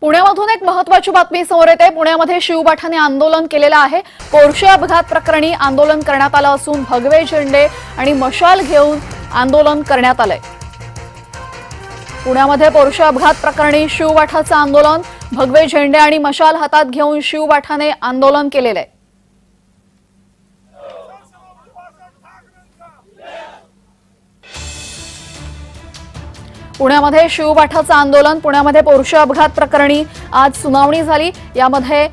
पुण्यामधून एक महत्वाची बातमी समोर येते. पुण्यामध्ये शिवबाठाने आंदोलन केलेलं आहे. पोर्शे अपघात प्रकरणी आंदोलन करण्यात आलं असून भगवे झेंडे आणि मशाल घेऊन आंदोलन करण्यात आलंय. पुण्यामध्ये पोर्शे अपघात प्रकरणी शिवबाठाचं आंदोलन भगवे झेंडे आणि मशाल हातात घेऊन शिवबाठाने आंदोलन केलेलं आहे. पुण्यामध्ये शिवपाठाचं आंदोलन पुण्यामध्ये पोरुष अपघात प्रकरणी आज सुनावणी झाली. यामध्ये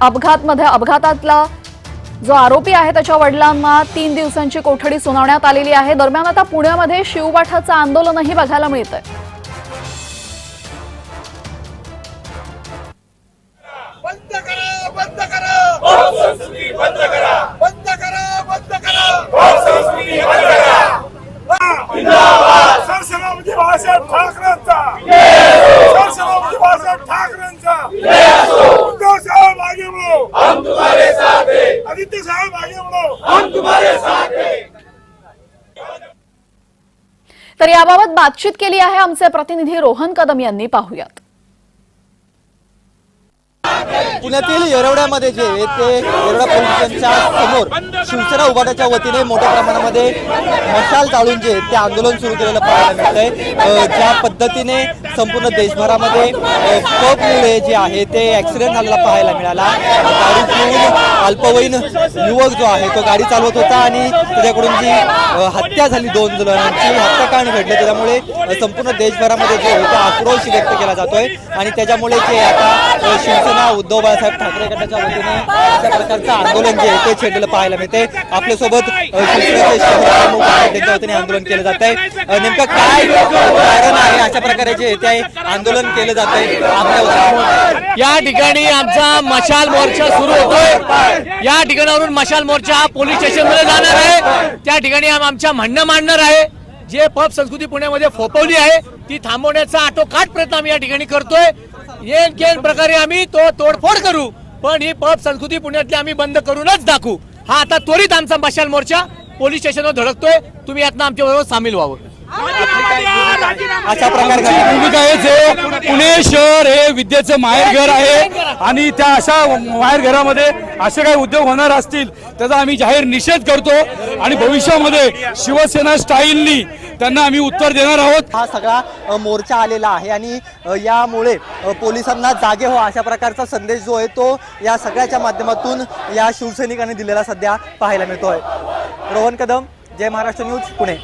अपघातमध्ये अपघातातला जो आरोपी आहे त्याच्या वडिलांना तीन दिवसांची कोठडी सुनावण्यात आलेली आहे. दरम्यान आता पुण्यामध्ये शिवपाठाचं आंदोलनही बघायला मिळतंय. आदित्य साहेब आगे बढ़ो। हम तुम्हारे साथ हैं। तर याबाबत बातचीत केली आहे आमचे प्रतिनिधी रोहन कदम यांनी. पाहुयात. पुण्यातील येरवड्यामध्ये जे आहे ते येरवडा पोलीस स्टेशनच्या समोर शिवसेना उभाटाच्या वतीने मोठ्या प्रमाणामध्ये मशाल जाळून जे ते आंदोलन सुरू केलेलं पाहायला मिळतंय. आहे ज्या पद्धतीने संपूर्ण देशभरामध्ये अ, पबमुळे जे आहे ते ऍक्सिडेंट झालेला पाहायला मिळाला. गाडी घेऊन अल्पवयीन युवक जो आहे तो गाडी चालवत होता आणि त्याच्याकडून जी हत्या झाली दोन जणांची हत्याकांड घडलं. त्याच्यामुळे संपूर्ण देशभरामध्ये जो आहे आक्रोश व्यक्त केला जातोय. आणि त्याच्यामुळे जे आता शिवसेना उद्धव बाळासाहेब ठाकरे गटाच्या वतीने अशा प्रकारचं आंदोलन जे आहे ते छेडलेलं पाहायला मिळते आपल्यासोबत अ, वतीने आंदोलन केलं जात आहे. नेमकं काय कारण आहे अशा प्रकारे जे ते आंदोलन केलं जात आहे? आपल्या या ठिकाणी आमचा मशाल मोर्चा सुरू होतोय. या ठिकाणावरून मशाल मोर्चा पोलीस स्टेशनमध्ये जाणार आहे. त्या ठिकाणी आमच्या म्हणणं मांडणार आहे. जे पब संस्कृती पुण्यामध्ये फोपवली आहे ती थांबवण्याचा आटोकाट प्रयत्न आम्ही या ठिकाणी करतोय. येन केन प्रकारे आम्ही तो तोडफोड करू पण ही पब संस्कृती पुण्यातली आम्ही बंद करूनच दाखवू. हा आता त्वरित आमचा मशाल मोर्चा पोलीस स्टेशनवर धडकतोय. तुम्ही यातनं आमच्या बरोबर सामील व्हावं. अशा प्रकारची भूमिका आहे जे पुणे शहर हे विद्येचं माहेरघर आहे. आणि त्या अशा माहेरघरामध्ये असे काही उद्योग होणार असतील त्याचा आम्ही जाहीर निषेध करतो. आणि भविष्यामध्ये शिवसेना स्टाईलनी त्यांना आम्ही उत्तर देणार आहोत. हा सगळा मोर्चा आलेला आहे आणि यामुळे पोलिसांना जागे हो अशा प्रकारचा संदेश जो आहे तो या सगळ्याच्या माध्यमातून या शिवसैनिकांनी दिलेला सध्या पाहायला मिळतोय. रोहन कदम जय महाराष्ट्र न्यूज पुणे.